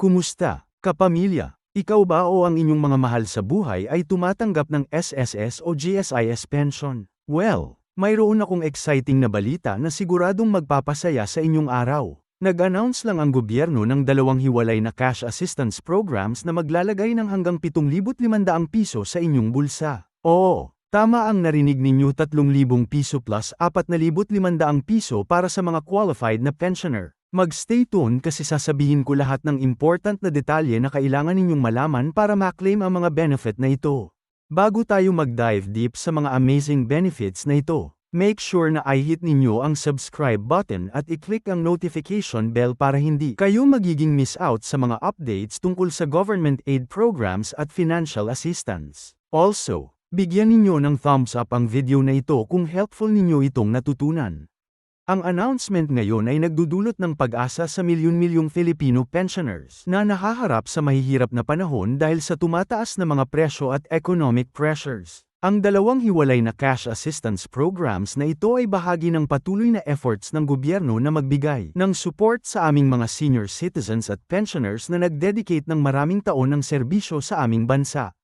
Kumusta, kapamilya? Ikaw ba o ang inyong mga mahal sa buhay ay tumatanggap ng SSS o GSIS pension? Well, mayroon akong exciting na balita na siguradong magpapasaya sa inyong araw. Nag-announce lang ang gobyerno ng dalawang hiwalay na cash assistance programs na maglalagay ng hanggang 7,500 piso sa inyong bulsa. Oo, tama ang narinig ninyo 3,000 piso plus 4,500 piso para sa mga qualified na pensioner. Mag-stay tuned kasi sasabihin ko lahat ng important na detalye na kailangan ninyong malaman para ma-claim ang mga benefit na ito. Bago tayo mag-dive deep sa mga amazing benefits na ito, make sure na i-hit ninyo ang subscribe button at i-click ang notification bell para hindi kayo magiging miss out sa mga updates tungkol sa government aid programs at financial assistance. Also, bigyan ninyo ng thumbs up ang video na ito kung helpful ninyo itong natutunan. Ang announcement ngayon ay nagdudulot ng pag-asa sa milyon-milyong Filipino pensioners na nahaharap sa mahihirap na panahon dahil sa tumataas na mga presyo at economic pressures. Ang dalawang hiwalay na cash assistance programs na ito ay bahagi ng patuloy na efforts ng gobyerno na magbigay ng support sa aming mga senior citizens at pensioners na nagdedicate ng maraming taon ng serbisyo sa aming bansa.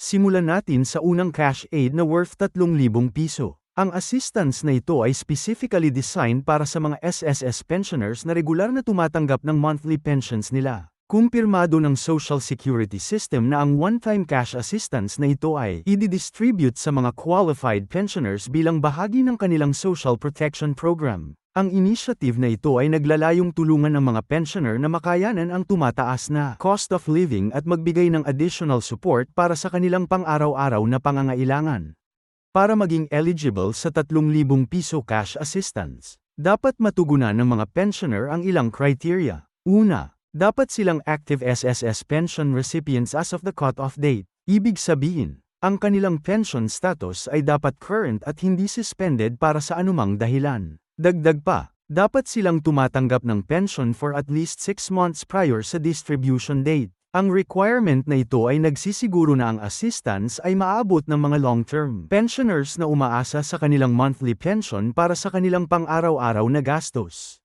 Simulan natin sa unang cash aid na worth 3,000 piso. Ang assistance na ito ay specifically designed para sa mga SSS pensioners na regular na tumatanggap ng monthly pensions nila. Kumpirmado ng Social Security System na ang one-time cash assistance na ito ay i-distribute sa mga qualified pensioners bilang bahagi ng kanilang social protection program. Ang initiative na ito ay naglalayong tulungan ng mga pensioner na makayanan ang tumataas na cost of living at magbigay ng additional support para sa kanilang pang-araw-araw na pangangailangan. Para maging eligible sa 3,000 piso cash assistance, dapat matugunan ng mga pensioner ang ilang criteria. Una, dapat silang active SSS pension recipients as of the cut-off date. Ibig sabihin, ang kanilang pension status ay dapat current at hindi suspended para sa anumang dahilan. Dagdag pa, dapat silang tumatanggap ng pension for at least 6 months prior sa distribution date. Ang requirement na ito ay nagsisiguro na ang assistance ay maabot ng mga long-term pensioners na umaasa sa kanilang monthly pension para sa kanilang pang-araw-araw na gastos.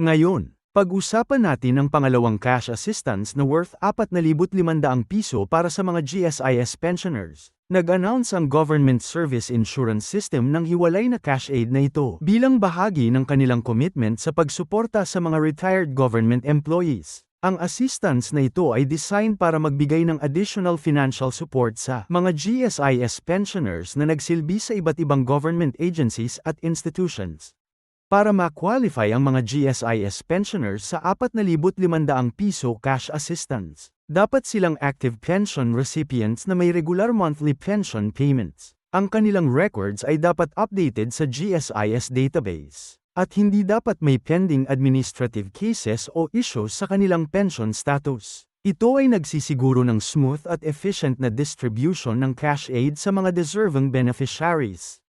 Ngayon, pag-usapan natin ang pangalawang cash assistance na worth 4,500 piso para sa mga GSIS pensioners. Nag-announce ang Government Service Insurance System ng hiwalay na cash aid na ito bilang bahagi ng kanilang commitment sa pagsuporta sa mga retired government employees. Ang assistance na ito ay designed para magbigay ng additional financial support sa mga GSIS pensioners na nagsilbi sa iba't ibang government agencies at institutions. Para ma-qualify ang mga GSIS pensioners sa 4,500 piso cash assistance, dapat silang active pension recipients na may regular monthly pension payments. Ang kanilang records ay dapat updated sa GSIS database at hindi dapat may pending administrative cases o issues sa kanilang pension status. Ito ay nagsisiguro ng smooth at efficient na distribution ng cash aid sa mga deserving beneficiaries.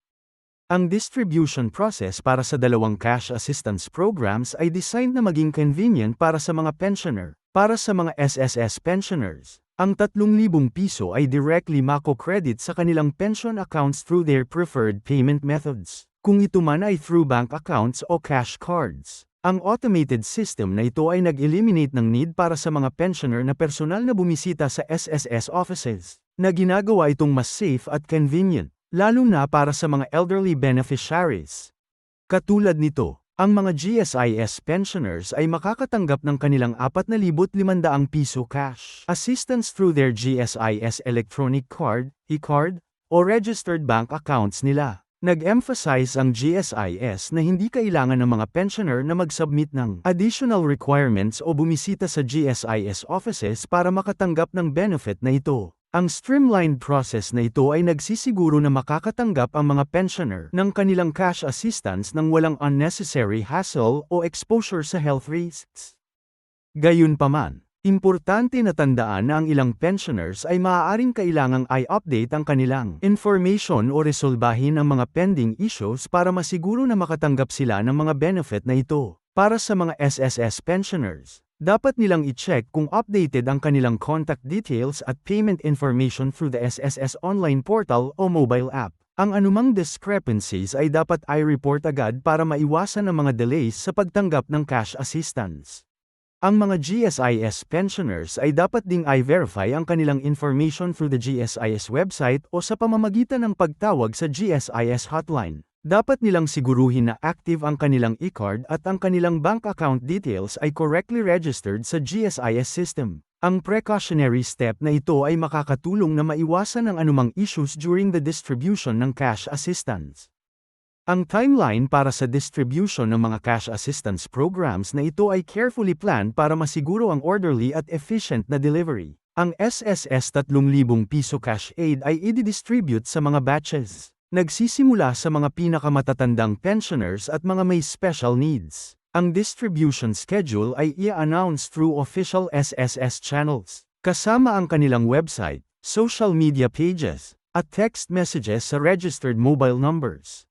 Ang distribution process para sa dalawang cash assistance programs ay designed na maging convenient para sa mga pensioner. Para sa mga SSS pensioners, ang 3,000 piso ay directly mako-credit sa kanilang pension accounts through their preferred payment methods. Kung ito man ay through bank accounts o cash cards. Ang automated system na ito ay nag-eliminate ng need para sa mga pensioner na personal na bumisita sa SSS offices, na ginagawa itong mas safe at convenient, lalo na para sa mga elderly beneficiaries. Katulad nito, ang mga GSIS pensioners ay makakatanggap ng kanilang 4,500 piso cash assistance through their GSIS electronic card, e-card, o registered bank accounts nila. Nag-emphasize ang GSIS na hindi kailangan ng mga pensioner na mag-submit ng additional requirements o bumisita sa GSIS offices para makatanggap ng benefit na ito. Ang streamlined process na ito ay nagsisiguro na makakatanggap ang mga pensioner ng kanilang cash assistance nang walang unnecessary hassle o exposure sa health risks. Gayunpaman, Importante na tandaan na ang ilang pensioners ay maaaring kailangang i-update ang kanilang information o resolbahin ang mga pending issues para masiguro na makatanggap sila ng mga benefit na ito. Para sa mga SSS pensioners, dapat nilang i-check kung updated ang kanilang contact details at payment information through the SSS online portal o mobile app. Ang anumang discrepancies ay dapat i-report agad para maiwasan ang mga delays sa pagtanggap ng cash assistance. Ang mga GSIS pensioners ay dapat ding i-verify ang kanilang information through the GSIS website o sa pamamagitan ng pagtawag sa GSIS hotline. Dapat nilang siguruhin na active ang kanilang e-card at ang kanilang bank account details ay correctly registered sa GSIS system. Ang precautionary step na ito ay makakatulong na maiwasan ang anumang issues during the distribution ng cash assistance. Ang timeline para sa distribution ng mga cash assistance programs na ito ay carefully planned para masiguro ang orderly at efficient na delivery. Ang SSS 3,000 piso cash aid ay i-distribute sa mga batches. Nagsisimula sa mga pinakamatatandang pensioners at mga may special needs. Ang distribution schedule ay i-announce through official SSS channels, kasama ang kanilang website, social media pages, at text messages sa registered mobile numbers.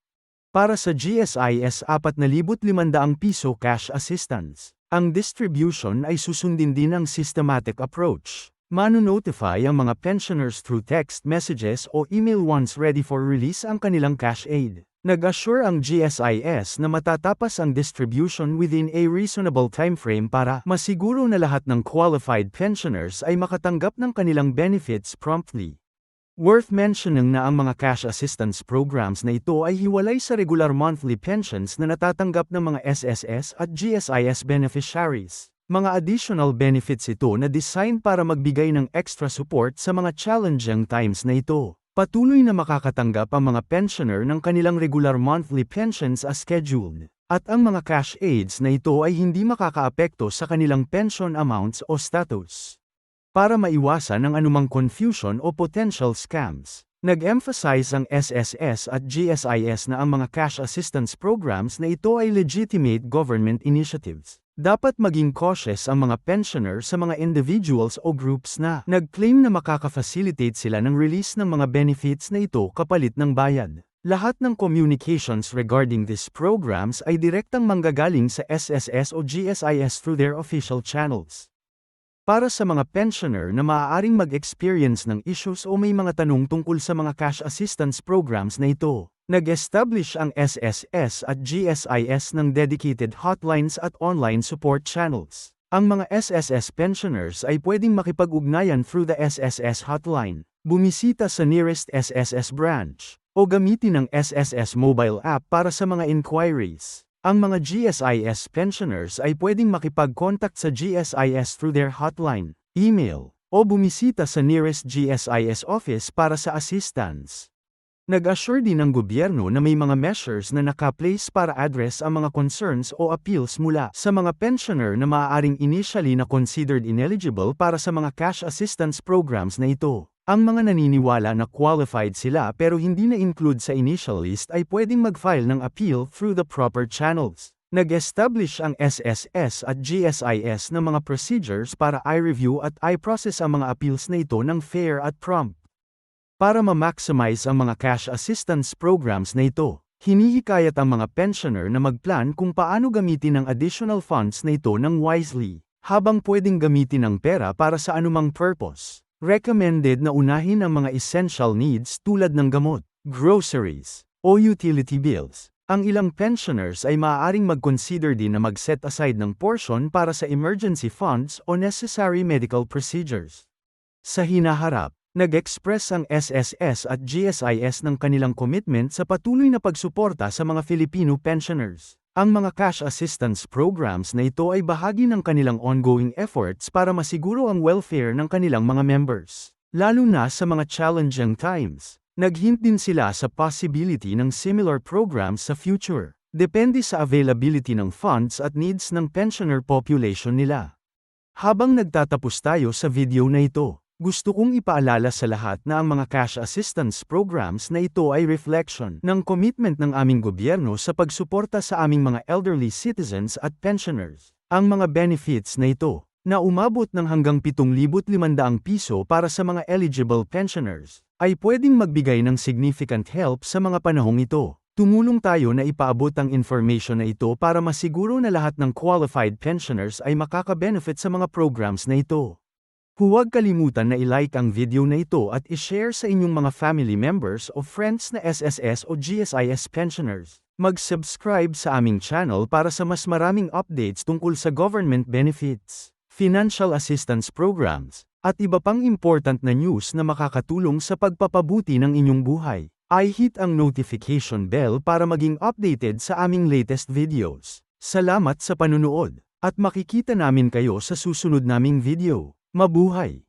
Para sa GSIS 4,500 piso cash assistance, ang distribution ay susundin din ng systematic approach. Mano-notify ang mga pensioners through text messages o email once ready for release ang kanilang cash aid. Nag-assure ang GSIS na matatapas ang distribution within a reasonable timeframe para masiguro na lahat ng qualified pensioners ay makatanggap ng kanilang benefits promptly. Worth mentioning na ang mga cash assistance programs na ito ay hiwalay sa regular monthly pensions na natatanggap ng mga SSS at GSIS beneficiaries. Mga additional benefits ito na design para magbigay ng extra support sa mga challenging times na ito. Patuloy na makakatanggap ang mga pensioner ng kanilang regular monthly pensions as scheduled. At ang mga cash aids na ito ay hindi makakaapekto sa kanilang pension amounts o status para maiwasan ang anumang confusion o potential scams. Nag-emphasize ang SSS at GSIS na ang mga cash assistance programs na ito ay legitimate government initiatives. Dapat maging cautious ang mga pensioner sa mga individuals o groups na nag-claim na makaka-facilitate sila ng release ng mga benefits na ito kapalit ng bayad. Lahat ng communications regarding these programs ay direktang manggagaling sa SSS o GSIS through their official channels. Para sa mga pensioner na maaaring mag-experience ng issues o may mga tanong tungkol sa mga cash assistance programs na ito, nag-establish ang SSS at GSIS ng dedicated hotlines at online support channels. Ang mga SSS pensioners ay pwedeng makipag-ugnayan through the SSS hotline, bumisita sa nearest SSS branch, o gamitin ang SSS mobile app para sa mga inquiries. Ang mga GSIS pensioners ay pwedeng makipag-contact sa GSIS through their hotline, email, o bumisita sa nearest GSIS office para sa assistance. Nag-assure din ng gobyerno na may mga measures na naka-place para address ang mga concerns o appeals mula sa mga pensioner na maaaring initially na considered ineligible para sa mga cash assistance programs na ito. Ang mga naniniwala na qualified sila pero hindi na-include sa initial list ay pwedeng mag-file ng appeal through the proper channels. Nag-establish ang SSS at GSIS ng mga procedures para i-review at i-process ang mga appeals na ito ng fair at prompt. Para ma-maximize ang mga cash assistance programs na ito, hinihikayat ang mga pensioner na magplan kung paano gamitin ang additional funds na ito ng wisely, habang pwedeng gamitin ang pera para sa anumang purpose. Recommended na unahin ang mga essential needs tulad ng gamot, groceries, o utility bills. Ang ilang pensioners ay maaaring mag-consider din na mag-set aside ng portion para sa emergency funds o necessary medical procedures. Sa hinaharap, nag-express ang SSS at GSIS ng kanilang commitment sa patuloy na pagsuporta sa mga Filipino pensioners. Ang mga cash assistance programs na ito ay bahagi ng kanilang ongoing efforts para masiguro ang welfare ng kanilang mga members. Lalo na sa mga challenging times, naghint din sila sa possibility ng similar programs sa future. Depende sa availability ng funds at needs ng pensioner population nila. Habang nagtatapos tayo sa video na ito, gusto kong ipaalala sa lahat na ang mga cash assistance programs na ito ay reflection ng commitment ng aming gobyerno sa pagsuporta sa aming mga elderly citizens at pensioners. Ang mga benefits na ito, na umabot ng hanggang 7,500 piso para sa mga eligible pensioners, ay pwedeng magbigay ng significant help sa mga panahong ito. Tumulong tayo na ipaabot ang information na ito para masiguro na lahat ng qualified pensioners ay makaka-benefit sa mga programs na ito. Huwag kalimutan na i-like ang video na ito at i-share sa inyong mga family members o friends na SSS o GSIS pensioners. Mag-subscribe sa aming channel para sa mas maraming updates tungkol sa government benefits, financial assistance programs, at iba pang important na news na makakatulong sa pagpapabuti ng inyong buhay. I-hit ang notification bell para maging updated sa aming latest videos. Salamat sa panunood, at makikita namin kayo sa susunod naming video. Mabuhay!